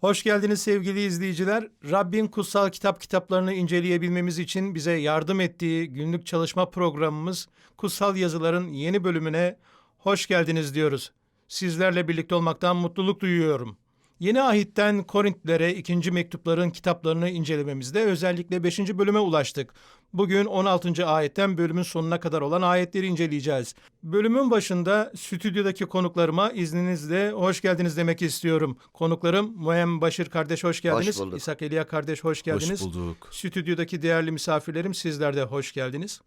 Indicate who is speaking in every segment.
Speaker 1: Hoş geldiniz sevgili izleyiciler. Rabbin kutsal kitap kitaplarını inceleyebilmemiz için bize yardım ettiği günlük çalışma programımız Kutsal Yazıların yeni bölümüne hoş geldiniz diyoruz. Sizlerle birlikte olmaktan mutluluk duyuyorum. Yeni ahitten Korintlilere ikinci mektupların kitaplarını incelememizde özellikle 5. bölüme ulaştık. Bugün 16. ayetten bölümün sonuna kadar olan ayetleri inceleyeceğiz. Bölümün başında stüdyodaki konuklarıma izninizle hoş geldiniz demek istiyorum. Konuklarım Muhem Başır kardeş hoş geldiniz.
Speaker 2: bulduk.
Speaker 1: İshak Elia kardeş hoş geldiniz.
Speaker 2: Hoş bulduk.
Speaker 1: Stüdyodaki değerli misafirlerim sizler de hoş geldiniz.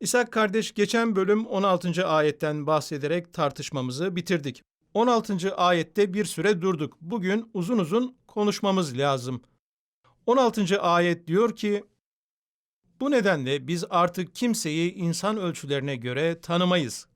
Speaker 1: İshak kardeş geçen bölüm 16. ayetten bahsederek tartışmamızı bitirdik. 16. ayette bir süre durduk. Bugün uzun uzun konuşmamız lazım. 16. ayet diyor ki, Bu nedenle biz artık kimseyi insan ölçülerine göre tanımayız.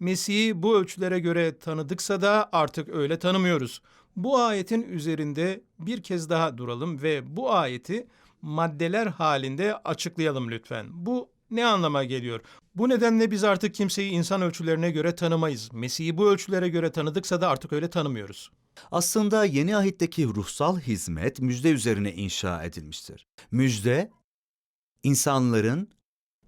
Speaker 1: Mesih'i bu ölçülere göre tanıdıksa da artık öyle tanımıyoruz. Bu ayetin üzerinde bir kez daha duralım ve bu ayeti maddeler halinde açıklayalım lütfen. Bu ne anlama geliyor? Bu nedenle biz artık kimseyi insan ölçülerine göre tanımayız. Mesih'i bu ölçülere göre tanıdıksa da artık öyle tanımıyoruz.
Speaker 2: Aslında yeni ahitteki ruhsal hizmet müjde üzerine inşa edilmiştir. Müjde, insanların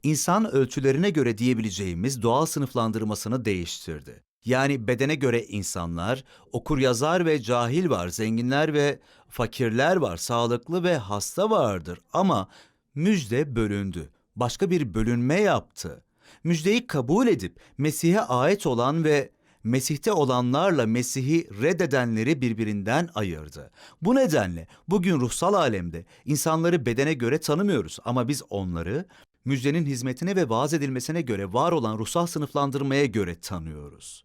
Speaker 2: insan ölçülerine göre diyebileceğimiz doğal sınıflandırmasını değiştirdi. Yani bedene göre insanlar, okur yazar ve cahil var, zenginler ve fakirler var, sağlıklı ve hasta vardır. Ama müjde bölündü. Başka bir bölünme yaptı. Müjdeyi kabul edip Mesih'e ait olan ve Mesih'te olanlarla Mesih'i reddedenleri birbirinden ayırdı. Bu nedenle bugün ruhsal alemde insanları bedene göre tanımıyoruz ama biz onları müjdenin hizmetine ve vaaz edilmesine göre var olan ruhsal sınıflandırmaya göre tanıyoruz.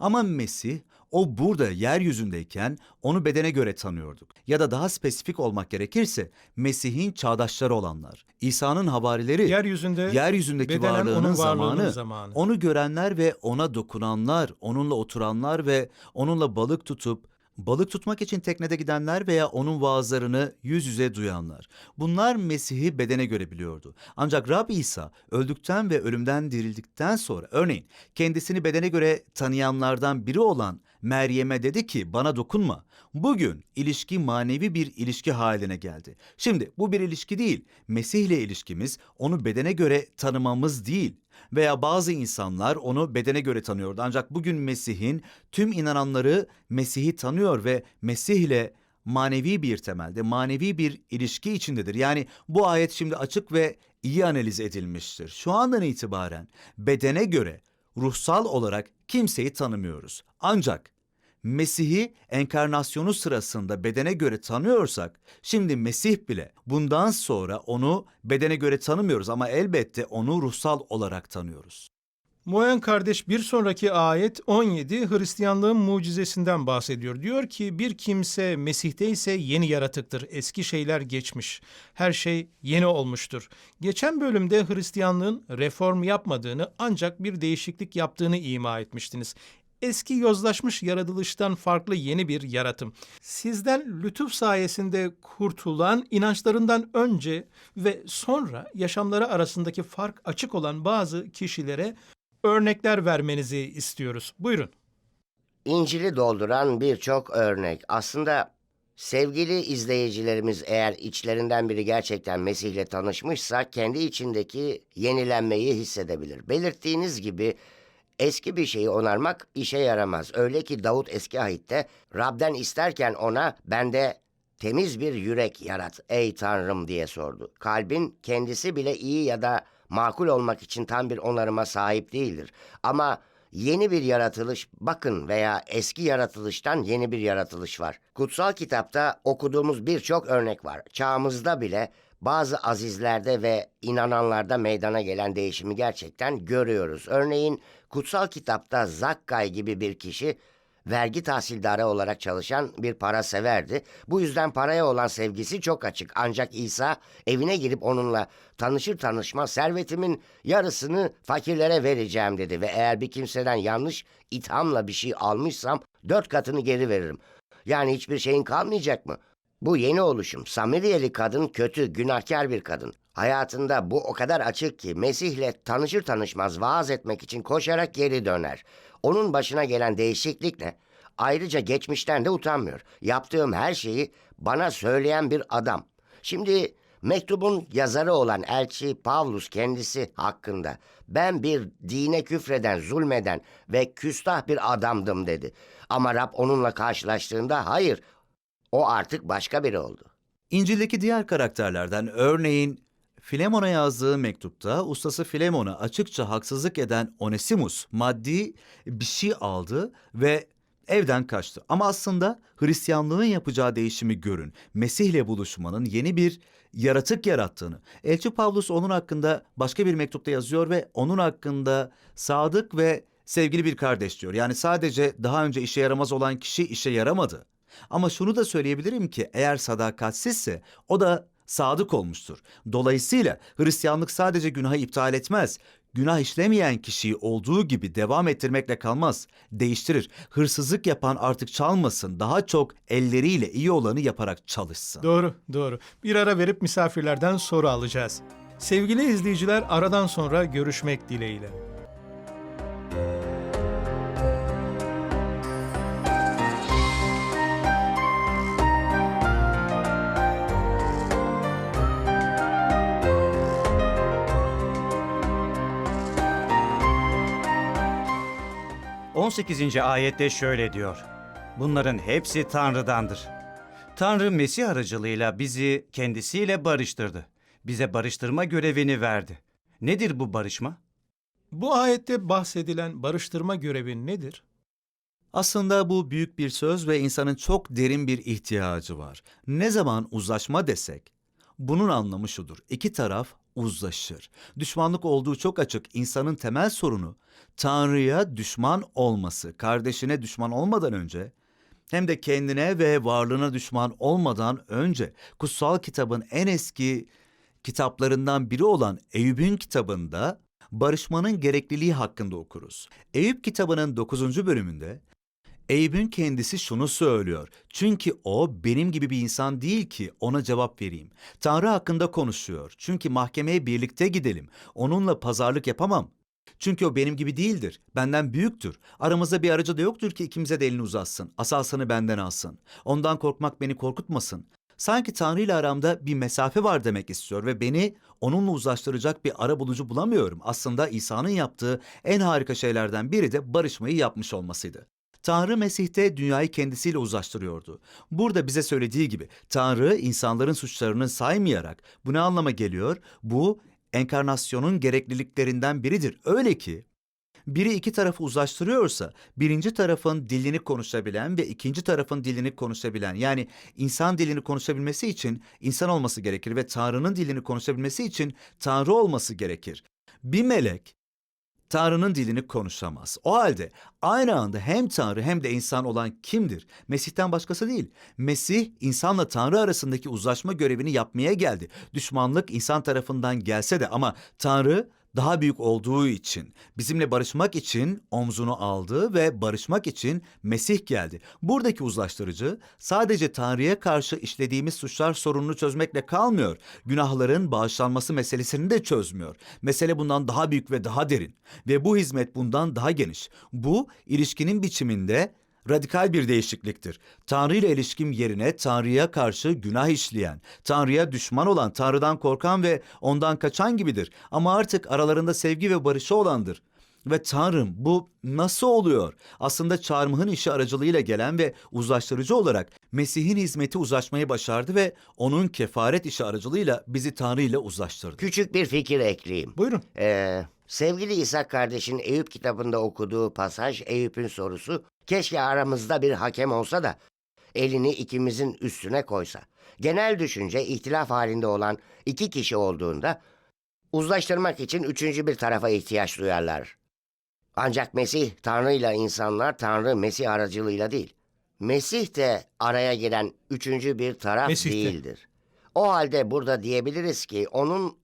Speaker 2: Ama Mesih o burada yeryüzündeyken onu bedene göre tanıyorduk. Ya da daha spesifik olmak gerekirse Mesih'in çağdaşları olanlar, İsa'nın havarileri,
Speaker 1: Yeryüzünde
Speaker 2: yeryüzündeki varlığının
Speaker 1: onun varlığının
Speaker 2: zamanı,
Speaker 1: zamanı.
Speaker 2: onu görenler ve ona dokunanlar, onunla oturanlar ve onunla balık tutup balık tutmak için teknede gidenler veya onun vaazlarını yüz yüze duyanlar. Bunlar Mesih'i bedene göre biliyordu. Ancak Rab İsa öldükten ve ölümden dirildikten sonra örneğin kendisini bedene göre tanıyanlardan biri olan Meryem'e dedi ki bana dokunma. Bugün ilişki manevi bir ilişki haline geldi. Şimdi bu bir ilişki değil. Mesih ile ilişkimiz onu bedene göre tanımamız değil. Veya bazı insanlar onu bedene göre tanıyordu. Ancak bugün Mesih'in tüm inananları Mesih'i tanıyor ve Mesih ile manevi bir temelde, manevi bir ilişki içindedir. Yani bu ayet şimdi açık ve iyi analiz edilmiştir. Şu andan itibaren bedene göre ruhsal olarak kimseyi tanımıyoruz. Ancak Mesih'i enkarnasyonu sırasında bedene göre tanıyorsak, şimdi Mesih bile bundan sonra onu bedene göre tanımıyoruz ama elbette onu ruhsal olarak tanıyoruz.
Speaker 1: Moen kardeş bir sonraki ayet 17 Hristiyanlığın mucizesinden bahsediyor. Diyor ki bir kimse Mesih'te ise yeni yaratıktır. Eski şeyler geçmiş. Her şey yeni olmuştur. Geçen bölümde Hristiyanlığın reform yapmadığını ancak bir değişiklik yaptığını ima etmiştiniz. Eski yozlaşmış yaratılıştan farklı yeni bir yaratım. Sizden lütuf sayesinde kurtulan inançlarından önce ve sonra yaşamları arasındaki fark açık olan bazı kişilere örnekler vermenizi istiyoruz. Buyurun.
Speaker 3: İncil'i dolduran birçok örnek. Aslında sevgili izleyicilerimiz eğer içlerinden biri gerçekten Mesih'le tanışmışsa kendi içindeki yenilenmeyi hissedebilir. Belirttiğiniz gibi eski bir şeyi onarmak işe yaramaz. Öyle ki Davut eski ahitte Rab'den isterken ona bende temiz bir yürek yarat ey Tanrım diye sordu. Kalbin kendisi bile iyi ya da makul olmak için tam bir onarıma sahip değildir. Ama yeni bir yaratılış bakın veya eski yaratılıştan yeni bir yaratılış var. Kutsal kitapta okuduğumuz birçok örnek var. Çağımızda bile bazı azizlerde ve inananlarda meydana gelen değişimi gerçekten görüyoruz. Örneğin kutsal kitapta Zakkay gibi bir kişi vergi tahsildarı olarak çalışan bir para severdi. Bu yüzden paraya olan sevgisi çok açık. Ancak İsa evine girip onunla tanışır tanışmaz servetimin yarısını fakirlere vereceğim dedi. Ve eğer bir kimseden yanlış ithamla bir şey almışsam dört katını geri veririm. Yani hiçbir şeyin kalmayacak mı? Bu yeni oluşum. Samiriyeli kadın kötü, günahkar bir kadın. Hayatında bu o kadar açık ki Mesih'le tanışır tanışmaz vaaz etmek için koşarak geri döner. Onun başına gelen değişiklik ne? Ayrıca geçmişten de utanmıyor. Yaptığım her şeyi bana söyleyen bir adam. Şimdi mektubun yazarı olan elçi Pavlus kendisi hakkında ben bir dine küfreden, zulmeden ve küstah bir adamdım dedi. Ama Rab onunla karşılaştığında hayır o artık başka biri oldu.
Speaker 2: İncil'deki diğer karakterlerden örneğin Filemon'a yazdığı mektupta ustası Filemon'a açıkça haksızlık eden Onesimus maddi bir şey aldı ve evden kaçtı. Ama aslında Hristiyanlığın yapacağı değişimi görün. Mesih'le buluşmanın yeni bir yaratık yarattığını. Elçi Pavlus onun hakkında başka bir mektupta yazıyor ve onun hakkında sadık ve sevgili bir kardeş diyor. Yani sadece daha önce işe yaramaz olan kişi işe yaramadı. Ama şunu da söyleyebilirim ki eğer sadakatsizse o da sadık olmuştur. Dolayısıyla Hristiyanlık sadece günahı iptal etmez. Günah işlemeyen kişiyi olduğu gibi devam ettirmekle kalmaz. Değiştirir. Hırsızlık yapan artık çalmasın. Daha çok elleriyle iyi olanı yaparak çalışsın.
Speaker 1: Doğru, doğru. Bir ara verip misafirlerden soru alacağız. Sevgili izleyiciler aradan sonra görüşmek dileğiyle.
Speaker 4: 18. ayette şöyle diyor. Bunların hepsi Tanrı'dandır. Tanrı Mesih aracılığıyla bizi kendisiyle barıştırdı. Bize barıştırma görevini verdi. Nedir bu barışma?
Speaker 1: Bu ayette bahsedilen barıştırma görevi nedir?
Speaker 2: Aslında bu büyük bir söz ve insanın çok derin bir ihtiyacı var. Ne zaman uzlaşma desek, bunun anlamı şudur. İki taraf uzlaşır. Düşmanlık olduğu çok açık. İnsanın temel sorunu Tanrı'ya düşman olması. Kardeşine düşman olmadan önce hem de kendine ve varlığına düşman olmadan önce kutsal kitabın en eski kitaplarından biri olan Eyüp'ün kitabında barışmanın gerekliliği hakkında okuruz. Eyüp kitabının 9. bölümünde Eyüp'ün kendisi şunu söylüyor. Çünkü o benim gibi bir insan değil ki ona cevap vereyim. Tanrı hakkında konuşuyor. Çünkü mahkemeye birlikte gidelim. Onunla pazarlık yapamam. Çünkü o benim gibi değildir. Benden büyüktür. Aramızda bir aracı da yoktur ki ikimize de elini uzatsın. Asasını benden alsın. Ondan korkmak beni korkutmasın. Sanki Tanrı ile aramda bir mesafe var demek istiyor ve beni onunla uzlaştıracak bir ara bulucu bulamıyorum. Aslında İsa'nın yaptığı en harika şeylerden biri de barışmayı yapmış olmasıydı. Tanrı Mesih'te dünyayı kendisiyle uzlaştırıyordu. Burada bize söylediği gibi Tanrı insanların suçlarını saymayarak bu ne anlama geliyor? Bu enkarnasyonun gerekliliklerinden biridir. Öyle ki biri iki tarafı uzlaştırıyorsa birinci tarafın dilini konuşabilen ve ikinci tarafın dilini konuşabilen yani insan dilini konuşabilmesi için insan olması gerekir ve Tanrı'nın dilini konuşabilmesi için Tanrı olması gerekir. Bir melek Tanrı'nın dilini konuşamaz. O halde aynı anda hem Tanrı hem de insan olan kimdir? Mesih'ten başkası değil. Mesih insanla Tanrı arasındaki uzlaşma görevini yapmaya geldi. Düşmanlık insan tarafından gelse de ama Tanrı daha büyük olduğu için, bizimle barışmak için omzunu aldı ve barışmak için Mesih geldi. Buradaki uzlaştırıcı sadece Tanrı'ya karşı işlediğimiz suçlar sorununu çözmekle kalmıyor. Günahların bağışlanması meselesini de çözmüyor. Mesele bundan daha büyük ve daha derin ve bu hizmet bundan daha geniş. Bu ilişkinin biçiminde radikal bir değişikliktir. Tanrı ile ilişkim yerine Tanrı'ya karşı günah işleyen, Tanrı'ya düşman olan, Tanrı'dan korkan ve ondan kaçan gibidir. Ama artık aralarında sevgi ve barışı olandır. Ve Tanrım bu nasıl oluyor? Aslında çarmıhın işi aracılığıyla gelen ve uzlaştırıcı olarak Mesih'in hizmeti uzlaşmayı başardı ve onun kefaret işi aracılığıyla bizi Tanrı ile uzlaştırdı.
Speaker 3: Küçük bir fikir ekleyeyim.
Speaker 1: Buyurun.
Speaker 3: Ee, sevgili İshak kardeşin Eyüp kitabında okuduğu pasaj Eyüp'ün sorusu keşke aramızda bir hakem olsa da elini ikimizin üstüne koysa. Genel düşünce ihtilaf halinde olan iki kişi olduğunda uzlaştırmak için üçüncü bir tarafa ihtiyaç duyarlar. Ancak Mesih Tanrı ile insanlar Tanrı Mesih aracılığıyla değil. Mesih de araya giren üçüncü bir taraf
Speaker 1: Mesih de.
Speaker 3: değildir. O halde burada diyebiliriz ki onun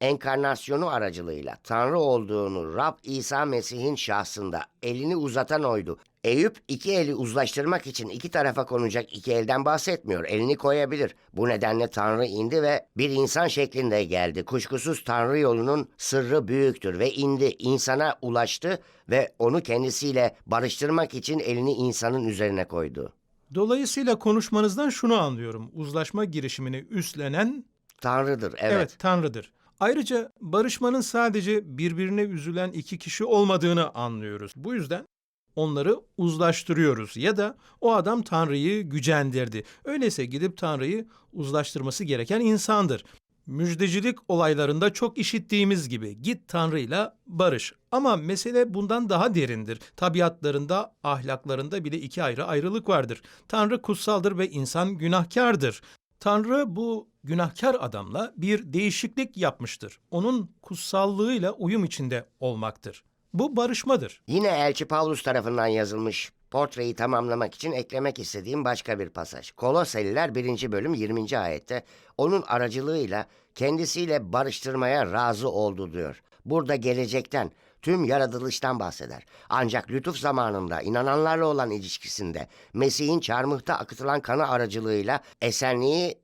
Speaker 3: enkarnasyonu aracılığıyla Tanrı olduğunu Rab İsa Mesih'in şahsında elini uzatan oydu. Eyüp iki eli uzlaştırmak için iki tarafa konacak iki elden bahsetmiyor. Elini koyabilir. Bu nedenle Tanrı indi ve bir insan şeklinde geldi. Kuşkusuz Tanrı yolunun sırrı büyüktür ve indi, insana ulaştı ve onu kendisiyle barıştırmak için elini insanın üzerine koydu.
Speaker 1: Dolayısıyla konuşmanızdan şunu anlıyorum. Uzlaşma girişimini üstlenen
Speaker 3: Tanrıdır, evet.
Speaker 1: evet. Tanrı'dır. Ayrıca barışmanın sadece birbirine üzülen iki kişi olmadığını anlıyoruz. Bu yüzden onları uzlaştırıyoruz ya da o adam Tanrı'yı gücendirdi. Öyleyse gidip Tanrı'yı uzlaştırması gereken insandır. Müjdecilik olaylarında çok işittiğimiz gibi git Tanrı'yla barış. Ama mesele bundan daha derindir. Tabiatlarında, ahlaklarında bile iki ayrı ayrılık vardır. Tanrı kutsaldır ve insan günahkardır. Tanrı bu günahkar adamla bir değişiklik yapmıştır. Onun kutsallığıyla uyum içinde olmaktır. Bu barışmadır.
Speaker 3: Yine Elçi Paulus tarafından yazılmış portreyi tamamlamak için eklemek istediğim başka bir pasaj. Koloseliler 1. bölüm 20. ayette onun aracılığıyla kendisiyle barıştırmaya razı oldu diyor. Burada gelecekten, tüm yaratılıştan bahseder. Ancak lütuf zamanında inananlarla olan ilişkisinde Mesih'in çarmıhta akıtılan kanı aracılığıyla esenliği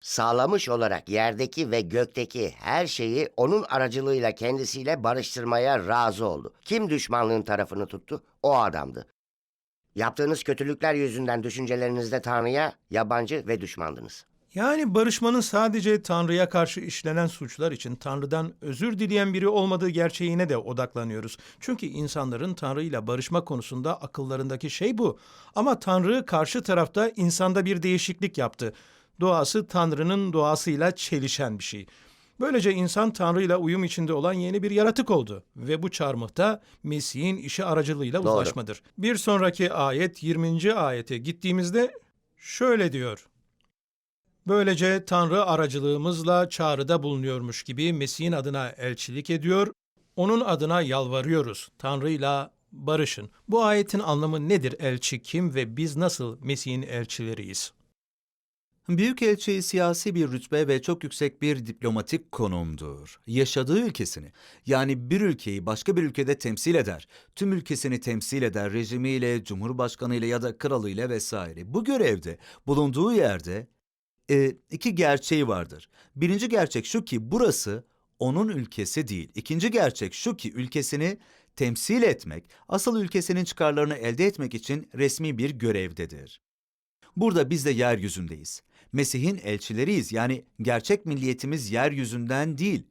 Speaker 3: sağlamış olarak yerdeki ve gökteki her şeyi onun aracılığıyla kendisiyle barıştırmaya razı oldu. Kim düşmanlığın tarafını tuttu? O adamdı. Yaptığınız kötülükler yüzünden düşüncelerinizde Tanrı'ya yabancı ve düşmandınız.
Speaker 1: Yani barışmanın sadece Tanrı'ya karşı işlenen suçlar için Tanrı'dan özür dileyen biri olmadığı gerçeğine de odaklanıyoruz. Çünkü insanların Tanrı ile barışma konusunda akıllarındaki şey bu. Ama Tanrı karşı tarafta insanda bir değişiklik yaptı. Doğası Tanrı'nın doğasıyla çelişen bir şey. Böylece insan Tanrı ile uyum içinde olan yeni bir yaratık oldu ve bu çarmıhta Mesih'in işi aracılığıyla
Speaker 3: Doğru.
Speaker 1: uzlaşmadır. Bir sonraki ayet 20. ayete gittiğimizde şöyle diyor. Böylece Tanrı aracılığımızla çağrıda bulunuyormuş gibi Mesih'in adına elçilik ediyor, onun adına yalvarıyoruz. Tanrı'yla barışın. Bu ayetin anlamı nedir? Elçi kim ve biz nasıl Mesih'in elçileriyiz?
Speaker 2: Büyükelçi siyasi bir rütbe ve çok yüksek bir diplomatik konumdur. Yaşadığı ülkesini, yani bir ülkeyi başka bir ülkede temsil eder. Tüm ülkesini temsil eder rejimiyle, cumhurbaşkanıyla ya da kralıyla vesaire. Bu görevde bulunduğu yerde e, iki gerçeği vardır. Birinci gerçek şu ki burası onun ülkesi değil. İkinci gerçek şu ki ülkesini temsil etmek, asıl ülkesinin çıkarlarını elde etmek için resmi bir görevdedir. Burada biz de yeryüzündeyiz. Mesih'in elçileriyiz. Yani gerçek milliyetimiz yeryüzünden değil.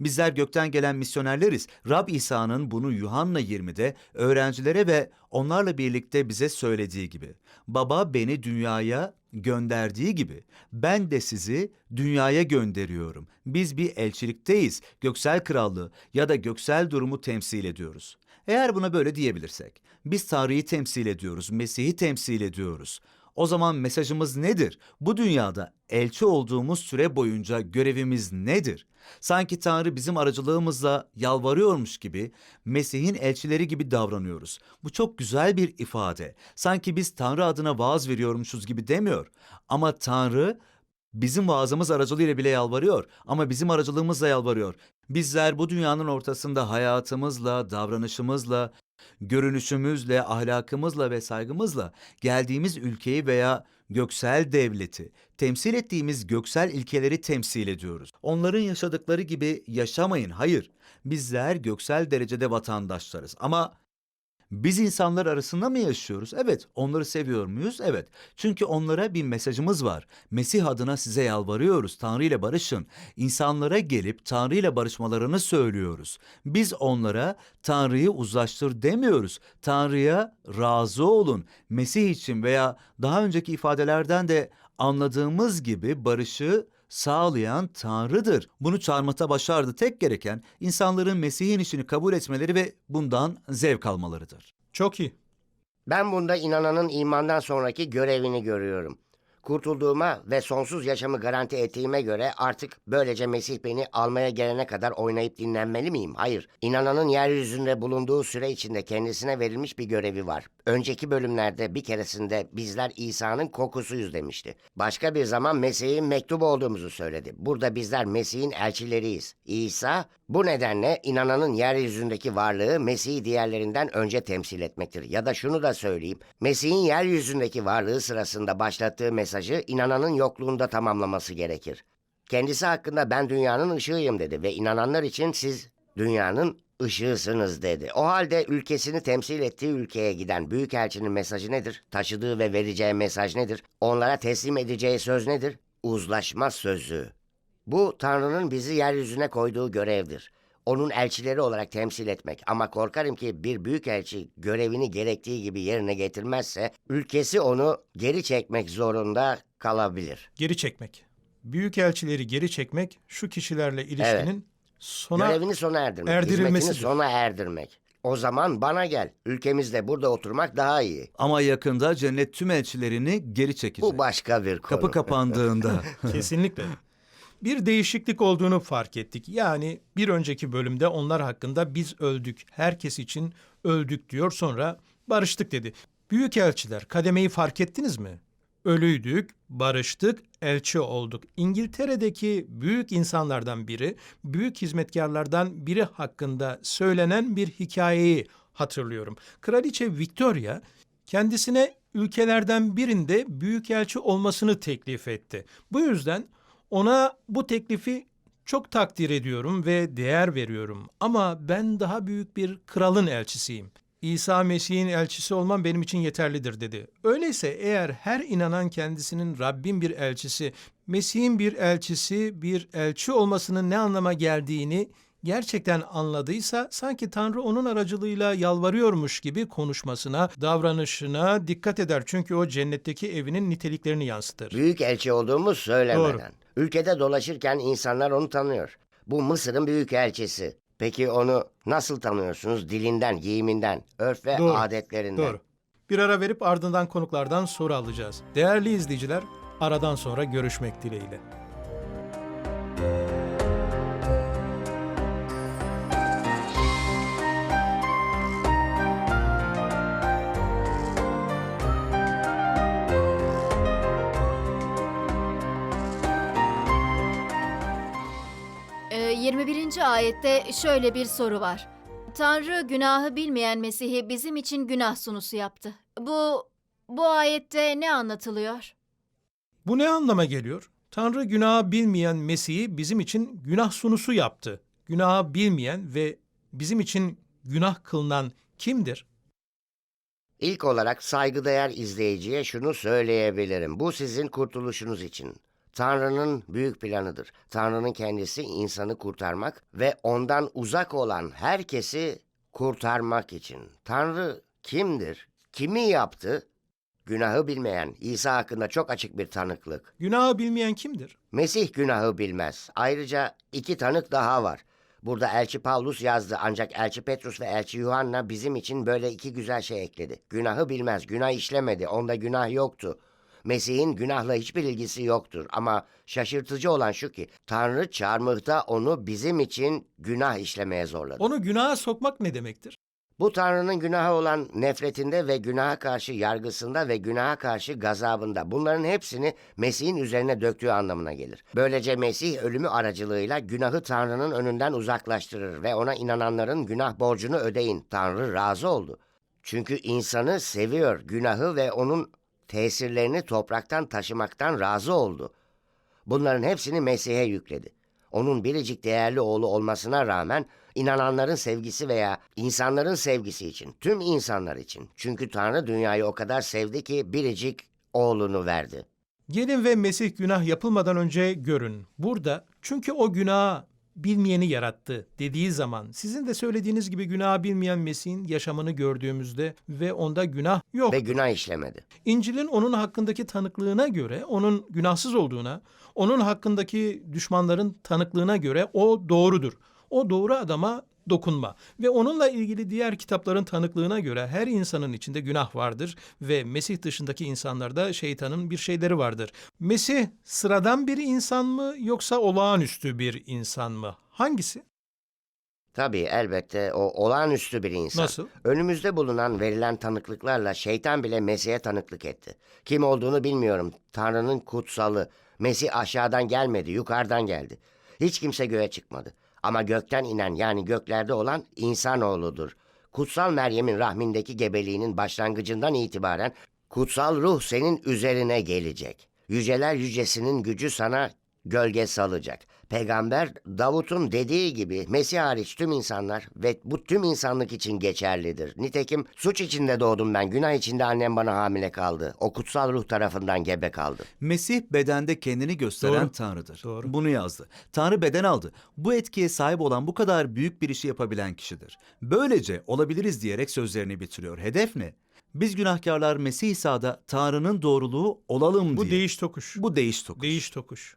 Speaker 2: Bizler gökten gelen misyonerleriz. Rab İsa'nın bunu Yuhanna 20'de öğrencilere ve onlarla birlikte bize söylediği gibi. Baba beni dünyaya gönderdiği gibi ben de sizi dünyaya gönderiyorum. Biz bir elçilikteyiz. Göksel krallığı ya da göksel durumu temsil ediyoruz. Eğer buna böyle diyebilirsek, biz Tanrı'yı temsil ediyoruz, Mesih'i temsil ediyoruz. O zaman mesajımız nedir? Bu dünyada elçi olduğumuz süre boyunca görevimiz nedir? Sanki Tanrı bizim aracılığımızla yalvarıyormuş gibi, Mesih'in elçileri gibi davranıyoruz. Bu çok güzel bir ifade. Sanki biz Tanrı adına vaaz veriyormuşuz gibi demiyor. Ama Tanrı bizim vaazımız aracılığıyla bile yalvarıyor ama bizim aracılığımızla yalvarıyor. Bizler bu dünyanın ortasında hayatımızla, davranışımızla, görünüşümüzle, ahlakımızla ve saygımızla geldiğimiz ülkeyi veya göksel devleti, temsil ettiğimiz göksel ilkeleri temsil ediyoruz. Onların yaşadıkları gibi yaşamayın, hayır. Bizler göksel derecede vatandaşlarız ama Biz insanlar arasında mı yaşıyoruz? Evet. Onları seviyor muyuz? Evet. Çünkü onlara bir mesajımız var. Mesih adına size yalvarıyoruz. Tanrı ile barışın. İnsanlara gelip Tanrı ile barışmalarını söylüyoruz. Biz onlara Tanrı'yı uzlaştır demiyoruz. Tanrı'ya razı olun. Mesih için veya daha önceki ifadelerden de anladığımız gibi barışı sağlayan Tanrı'dır. Bunu çarmıhta başardı. Tek gereken insanların Mesih'in işini kabul etmeleri ve bundan zevk almalarıdır.
Speaker 1: Çok iyi.
Speaker 3: Ben bunda inananın imandan sonraki görevini görüyorum. Kurtulduğuma ve sonsuz yaşamı garanti ettiğime göre artık böylece Mesih beni almaya gelene kadar oynayıp dinlenmeli miyim? Hayır. İnananın yeryüzünde bulunduğu süre içinde kendisine verilmiş bir görevi var. Önceki bölümlerde bir keresinde bizler İsa'nın kokusuyuz demişti. Başka bir zaman Mesih'in mektubu olduğumuzu söyledi. Burada bizler Mesih'in elçileriyiz. İsa bu nedenle inananın yeryüzündeki varlığı Mesih'i diğerlerinden önce temsil etmektir. Ya da şunu da söyleyeyim. Mesih'in yeryüzündeki varlığı sırasında başlattığı mesajı inananın yokluğunda tamamlaması gerekir. Kendisi hakkında ben dünyanın ışığıyım dedi ve inananlar için siz dünyanın ışığısınız dedi. O halde ülkesini temsil ettiği ülkeye giden büyükelçinin mesajı nedir? Taşıdığı ve vereceği mesaj nedir? Onlara teslim edeceği söz nedir? Uzlaşma sözü. Bu Tanrı'nın bizi yeryüzüne koyduğu görevdir. Onun elçileri olarak temsil etmek ama korkarım ki bir büyükelçi görevini gerektiği gibi yerine getirmezse ülkesi onu geri çekmek zorunda kalabilir.
Speaker 1: Geri çekmek. Büyükelçileri geri çekmek şu kişilerle ilişkinin sona
Speaker 3: Görevini sona erdirmek,
Speaker 1: erdirilmesidir.
Speaker 3: hizmetini sona erdirmek. O zaman bana gel. Ülkemizde burada oturmak daha iyi.
Speaker 2: Ama yakında cennet tüm elçilerini geri çekecek.
Speaker 3: Bu başka bir konu.
Speaker 2: Kapı kapandığında.
Speaker 1: Kesinlikle. Bir değişiklik olduğunu fark ettik. Yani bir önceki bölümde onlar hakkında biz öldük, herkes için öldük diyor sonra barıştık dedi. Büyükelçiler kademeyi fark ettiniz mi? Ölüydük, barıştık, elçi olduk. İngiltere'deki büyük insanlardan biri, büyük hizmetkarlardan biri hakkında söylenen bir hikayeyi hatırlıyorum. Kraliçe Victoria kendisine ülkelerden birinde büyükelçi olmasını teklif etti. Bu yüzden ona bu teklifi çok takdir ediyorum ve değer veriyorum. Ama ben daha büyük bir kralın elçisiyim. İsa Mesih'in elçisi olmam benim için yeterlidir dedi. Öyleyse eğer her inanan kendisinin Rabbin bir elçisi, Mesih'in bir elçisi, bir elçi olmasının ne anlama geldiğini gerçekten anladıysa sanki Tanrı onun aracılığıyla yalvarıyormuş gibi konuşmasına, davranışına dikkat eder. Çünkü o cennetteki evinin niteliklerini yansıtır.
Speaker 3: Büyük elçi olduğumuz söylemeden.
Speaker 1: Doğru.
Speaker 3: Ülkede dolaşırken insanlar onu tanıyor. Bu Mısır'ın büyük elçisi. Peki onu nasıl tanıyorsunuz? Dilinden, giyiminden, örf ve
Speaker 1: Doğru,
Speaker 3: adetlerinden.
Speaker 1: Doğru. Bir ara verip ardından konuklardan soru alacağız. Değerli izleyiciler, aradan sonra görüşmek dileğiyle.
Speaker 5: 21. ayette şöyle bir soru var. Tanrı günahı bilmeyen Mesih'i bizim için günah sunusu yaptı. Bu bu ayette ne anlatılıyor?
Speaker 1: Bu ne anlama geliyor? Tanrı günahı bilmeyen Mesih'i bizim için günah sunusu yaptı. Günahı bilmeyen ve bizim için günah kılınan kimdir?
Speaker 3: İlk olarak saygıdeğer izleyiciye şunu söyleyebilirim. Bu sizin kurtuluşunuz için. Tanrı'nın büyük planıdır. Tanrı'nın kendisi insanı kurtarmak ve ondan uzak olan herkesi kurtarmak için. Tanrı kimdir? Kimi yaptı? Günahı bilmeyen İsa hakkında çok açık bir tanıklık.
Speaker 1: Günahı bilmeyen kimdir?
Speaker 3: Mesih günahı bilmez. Ayrıca iki tanık daha var. Burada Elçi Paulus yazdı ancak Elçi Petrus ve Elçi Yuhanna bizim için böyle iki güzel şey ekledi. Günahı bilmez, günah işlemedi, onda günah yoktu. Mesih'in günahla hiçbir ilgisi yoktur ama şaşırtıcı olan şu ki Tanrı çarmıhta onu bizim için günah işlemeye zorladı.
Speaker 1: Onu günaha sokmak ne demektir?
Speaker 3: Bu Tanrı'nın günaha olan nefretinde ve günaha karşı yargısında ve günaha karşı gazabında bunların hepsini Mesih'in üzerine döktüğü anlamına gelir. Böylece Mesih ölümü aracılığıyla günahı Tanrı'nın önünden uzaklaştırır ve ona inananların günah borcunu ödeyin. Tanrı razı oldu. Çünkü insanı seviyor, günahı ve onun tesirlerini topraktan taşımaktan razı oldu. Bunların hepsini Mesih'e yükledi. Onun biricik değerli oğlu olmasına rağmen İnananların sevgisi veya insanların sevgisi için, tüm insanlar için. Çünkü Tanrı dünyayı o kadar sevdi ki biricik oğlunu verdi.
Speaker 1: Gelin ve Mesih günah yapılmadan önce görün. Burada çünkü o günahı bilmeyeni yarattı dediği zaman sizin de söylediğiniz gibi günah bilmeyen Mesih'in yaşamını gördüğümüzde ve onda günah yok.
Speaker 3: Ve günah işlemedi.
Speaker 1: İncil'in onun hakkındaki tanıklığına göre, onun günahsız olduğuna, onun hakkındaki düşmanların tanıklığına göre o doğrudur. O doğru adama dokunma ve onunla ilgili diğer kitapların tanıklığına göre her insanın içinde günah vardır ve Mesih dışındaki insanlarda şeytanın bir şeyleri vardır. Mesih sıradan bir insan mı yoksa olağanüstü bir insan mı? Hangisi?
Speaker 3: Tabii elbette o olağanüstü bir insan.
Speaker 1: Nasıl?
Speaker 3: Önümüzde bulunan verilen tanıklıklarla şeytan bile Mesih'e tanıklık etti. Kim olduğunu bilmiyorum. Tanrı'nın kutsalı. Mesih aşağıdan gelmedi, yukarıdan geldi. Hiç kimse göğe çıkmadı. Ama gökten inen yani göklerde olan insanoğludur. Kutsal Meryem'in rahmindeki gebeliğinin başlangıcından itibaren kutsal ruh senin üzerine gelecek. Yüceler yücesinin gücü sana gölge salacak. Peygamber Davut'un dediği gibi Mesih hariç tüm insanlar ve bu tüm insanlık için geçerlidir. Nitekim suç içinde doğdum ben, günah içinde annem bana hamile kaldı. O kutsal ruh tarafından gebe kaldı.
Speaker 2: Mesih bedende kendini gösteren
Speaker 1: Doğru.
Speaker 2: Tanrı'dır.
Speaker 1: Doğru.
Speaker 2: Bunu yazdı. Tanrı beden aldı. Bu etkiye sahip olan bu kadar büyük bir işi yapabilen kişidir. Böylece olabiliriz diyerek sözlerini bitiriyor. Hedef ne? Biz günahkarlar Mesih İsa'da Tanrı'nın doğruluğu olalım
Speaker 1: Bu
Speaker 2: diye.
Speaker 1: değiş tokuş.
Speaker 2: Bu değiş tokuş.
Speaker 1: Değiş tokuş.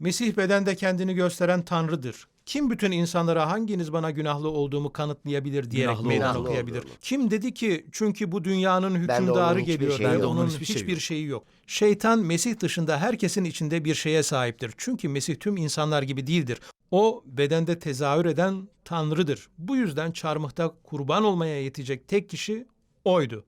Speaker 1: Mesih bedende kendini gösteren Tanrı'dır. Kim bütün insanlara hanginiz bana günahlı olduğumu kanıtlayabilir diyerek
Speaker 2: Günahlı
Speaker 1: meydan okuyabilir.
Speaker 3: olduğunu.
Speaker 1: Kim dedi ki çünkü bu dünyanın
Speaker 3: onun
Speaker 1: hükümdarı
Speaker 3: hiçbir
Speaker 1: geliyor.
Speaker 3: şeyi
Speaker 1: Bende
Speaker 2: yok.
Speaker 1: onun
Speaker 2: Onun
Speaker 1: hiçbir,
Speaker 2: hiçbir şeyi yok.
Speaker 1: Şeytan Mesih dışında herkesin içinde bir şeye sahiptir. Çünkü Mesih tüm insanlar gibi değildir. O bedende tezahür eden Tanrı'dır. Bu yüzden çarmıhta kurban olmaya yetecek tek kişi oydu.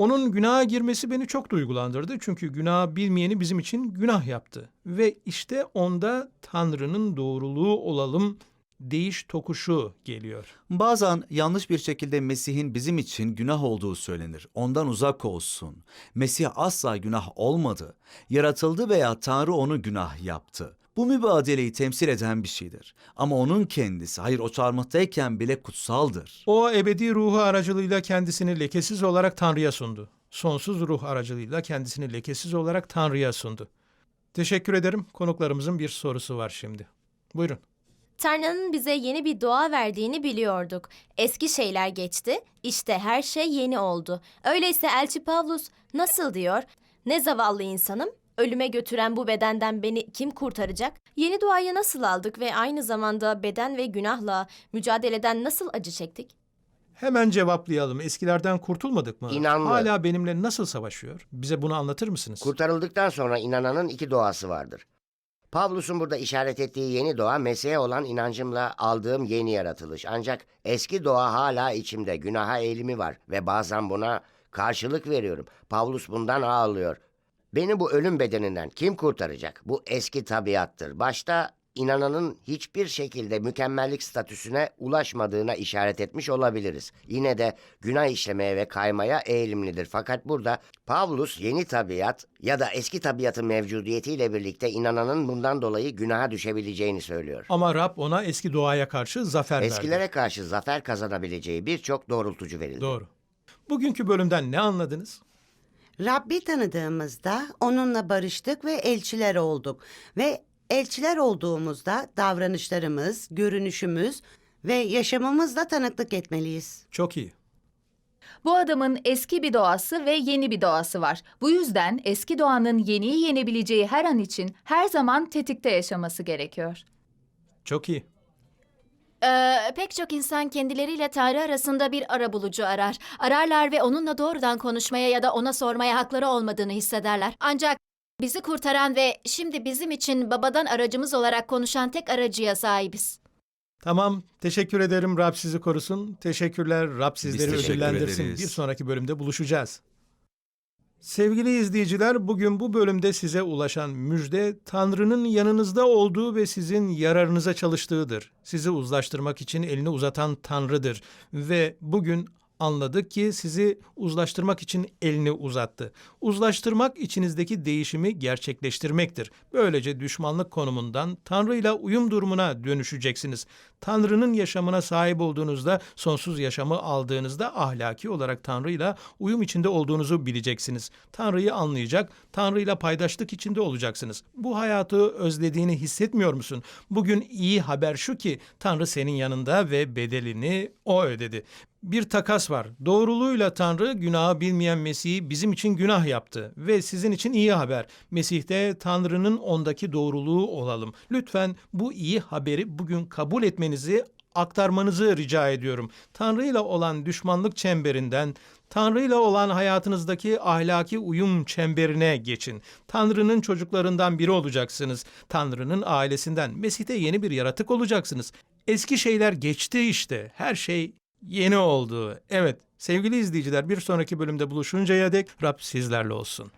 Speaker 1: Onun günaha girmesi beni çok duygulandırdı. Çünkü günah bilmeyeni bizim için günah yaptı. Ve işte onda Tanrı'nın doğruluğu olalım değiş tokuşu geliyor.
Speaker 2: Bazen yanlış bir şekilde Mesih'in bizim için günah olduğu söylenir. Ondan uzak olsun. Mesih asla günah olmadı. Yaratıldı veya Tanrı onu günah yaptı. Bu mübadeleyi temsil eden bir şeydir. Ama onun kendisi, hayır o çarmıhtayken bile kutsaldır.
Speaker 1: O ebedi ruhu aracılığıyla kendisini lekesiz olarak Tanrı'ya sundu. Sonsuz ruh aracılığıyla kendisini lekesiz olarak Tanrı'ya sundu. Teşekkür ederim. Konuklarımızın bir sorusu var şimdi. Buyurun.
Speaker 6: Tanrı'nın bize yeni bir doğa verdiğini biliyorduk. Eski şeyler geçti, işte her şey yeni oldu. Öyleyse Elçi Pavlus nasıl diyor? Ne zavallı insanım, ölüme götüren bu bedenden beni kim kurtaracak? Yeni doğayı nasıl aldık ve aynı zamanda beden ve günahla mücadeleden nasıl acı çektik?
Speaker 1: Hemen cevaplayalım. Eskilerden kurtulmadık mı?
Speaker 3: İnanlı.
Speaker 1: Hala benimle nasıl savaşıyor? Bize bunu anlatır mısınız?
Speaker 3: Kurtarıldıktan sonra inananın iki doğası vardır. Pavlus'un burada işaret ettiği yeni doğa Mesih'e olan inancımla aldığım yeni yaratılış. Ancak eski doğa hala içimde. Günaha eğilimi var ve bazen buna karşılık veriyorum. Pavlus bundan ağlıyor. Beni bu ölüm bedeninden kim kurtaracak? Bu eski tabiattır. Başta inananın hiçbir şekilde mükemmellik statüsüne ulaşmadığına işaret etmiş olabiliriz. Yine de günah işlemeye ve kaymaya eğilimlidir. Fakat burada Pavlus yeni tabiat ya da eski tabiatın mevcudiyetiyle birlikte inananın bundan dolayı günaha düşebileceğini söylüyor.
Speaker 1: Ama Rab ona eski doğaya karşı zafer verdi.
Speaker 3: Eskilere karşı zafer kazanabileceği birçok doğrultucu verildi.
Speaker 1: Doğru. Bugünkü bölümden ne anladınız?
Speaker 7: Rabbi tanıdığımızda onunla barıştık ve elçiler olduk. Ve elçiler olduğumuzda davranışlarımız, görünüşümüz ve yaşamımızla tanıklık etmeliyiz.
Speaker 1: Çok iyi.
Speaker 8: Bu adamın eski bir doğası ve yeni bir doğası var. Bu yüzden eski doğanın yeniyi yenebileceği her an için her zaman tetikte yaşaması gerekiyor.
Speaker 1: Çok iyi.
Speaker 5: Ee, pek çok insan kendileriyle Tanrı arasında bir ara bulucu arar. Ararlar ve onunla doğrudan konuşmaya ya da ona sormaya hakları olmadığını hissederler. Ancak bizi kurtaran ve şimdi bizim için babadan aracımız olarak konuşan tek aracıya sahibiz.
Speaker 1: Tamam. Teşekkür ederim. Rab sizi korusun. Teşekkürler. Rab sizleri
Speaker 2: teşekkür
Speaker 1: ödüllendirsin.
Speaker 2: ederiz.
Speaker 1: Bir sonraki bölümde buluşacağız. Sevgili izleyiciler, bugün bu bölümde size ulaşan müjde Tanrı'nın yanınızda olduğu ve sizin yararınıza çalıştığıdır. Sizi uzlaştırmak için elini uzatan Tanrı'dır ve bugün anladık ki sizi uzlaştırmak için elini uzattı. Uzlaştırmak içinizdeki değişimi gerçekleştirmektir. Böylece düşmanlık konumundan Tanrı ile uyum durumuna dönüşeceksiniz. Tanrı'nın yaşamına sahip olduğunuzda, sonsuz yaşamı aldığınızda ahlaki olarak Tanrı ile uyum içinde olduğunuzu bileceksiniz. Tanrı'yı anlayacak, Tanrı ile paydaşlık içinde olacaksınız. Bu hayatı özlediğini hissetmiyor musun? Bugün iyi haber şu ki Tanrı senin yanında ve bedelini o ödedi. Bir takas var. Doğruluğuyla Tanrı günahı bilmeyen Mesih'i bizim için günah yaptı ve sizin için iyi haber. Mesih'te Tanrı'nın ondaki doğruluğu olalım. Lütfen bu iyi haberi bugün kabul etmenizi, aktarmanızı rica ediyorum. Tanrı ile olan düşmanlık çemberinden Tanrı ile olan hayatınızdaki ahlaki uyum çemberine geçin. Tanrı'nın çocuklarından biri olacaksınız. Tanrı'nın ailesinden Mesih'te yeni bir yaratık olacaksınız. Eski şeyler geçti işte. Her şey yeni oldu. Evet, sevgili izleyiciler bir sonraki bölümde buluşuncaya dek Rab sizlerle olsun.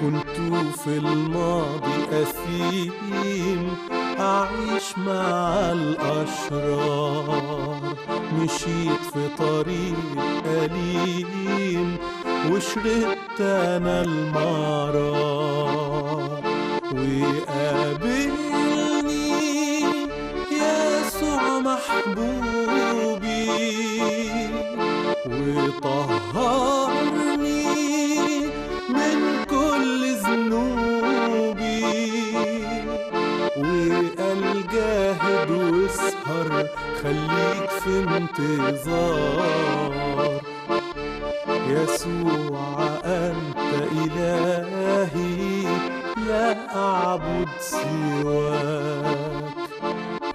Speaker 9: كنت في الماضي أثيم أعيش مع الأشرار مشيت في طريق أليم وشربت أنا المرار وقابلني يسوع محبوبي وطهرني من كل ذنوبي وقال جاهد واسهر خليك في انتظار يسوع أنت إلهي لا أعبد سواك.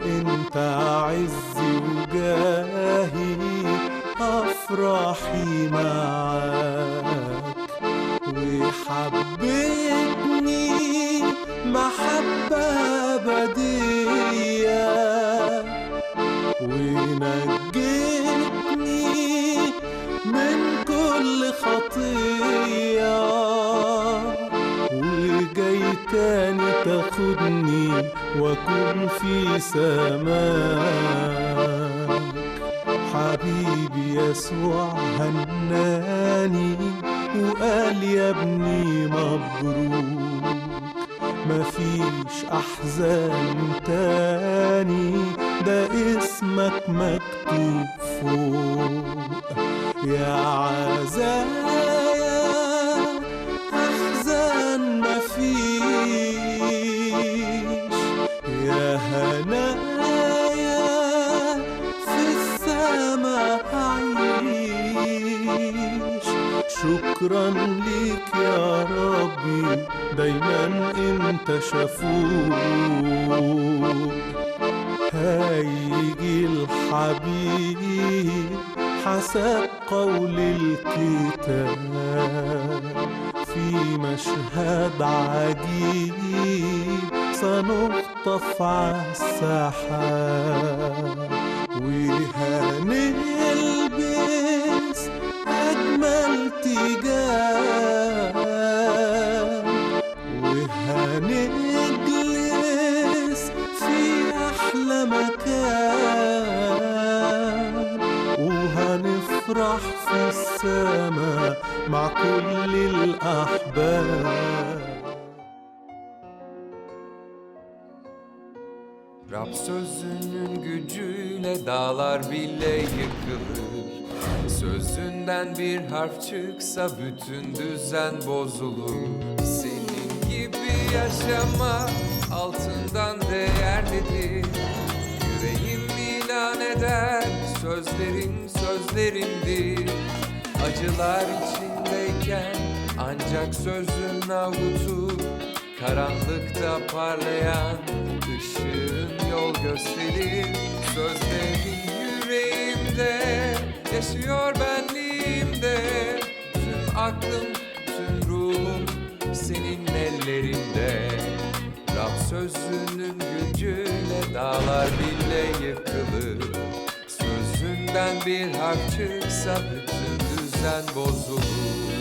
Speaker 9: أنت عزي وجاهي افراحي معاك. وحبيتني محبة أبدية ونجيتني من كل خطية. وجاي تاني تاخدني وأكون في سماك. حبيبي يسوع هناني وقال يا ابني مبروك. مفيش أحزان تاني. ده اسمك مكتوب فوق. يا عزايا احزان مفيش يا هنايا في السماء عيش. شكرا ليك يا ربي دايما انت شفوق. هيجي الحبيب حسب قول الكتاب. في مشهد عجيب سنخطف عالسحاب وهنلبس في السماء مع كل الأحباب
Speaker 10: Rab sözünün gücüyle dağlar bile yıkılır Sözünden bir harf çıksa bütün düzen bozulur Senin gibi yaşamak altından değerlidir Yüreğim ilan eder sözlerin sözlerimdir Acılar içindeyken ancak sözün avutur Karanlıkta parlayan ışığın yol gösterir Sözlerin yüreğimde yaşıyor benliğimde. Tüm aklım, tüm ruhum senin ellerinde. Rab sözünün gücüyle dağlar bile yıkılır. Sözünden bir harf çıksa bütün düzen bozulur